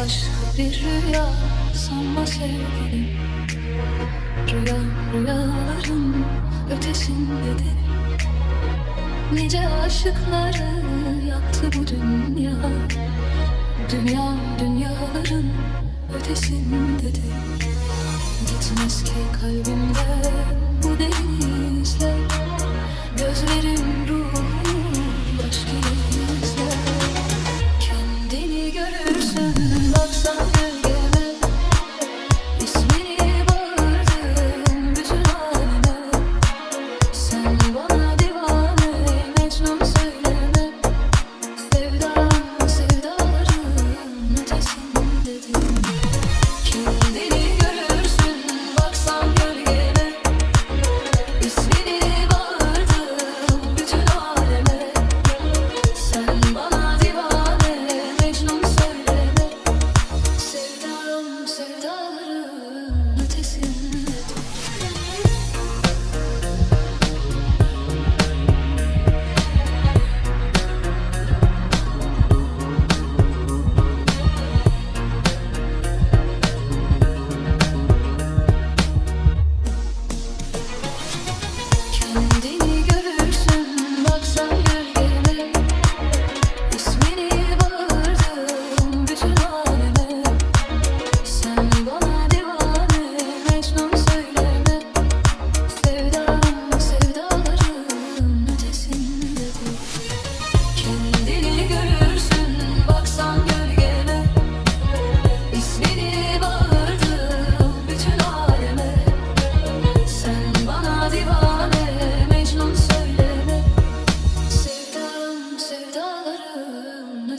aşk bir rüya sanma sevgilim. Rüya rüyaların ötesindedir. Nice aşıkları yaktı bu dünya. Dünya dünyaların ötesindedir. Gitmez ki kalbimde bu denizler Thank you.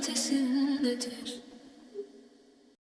ötesindedir.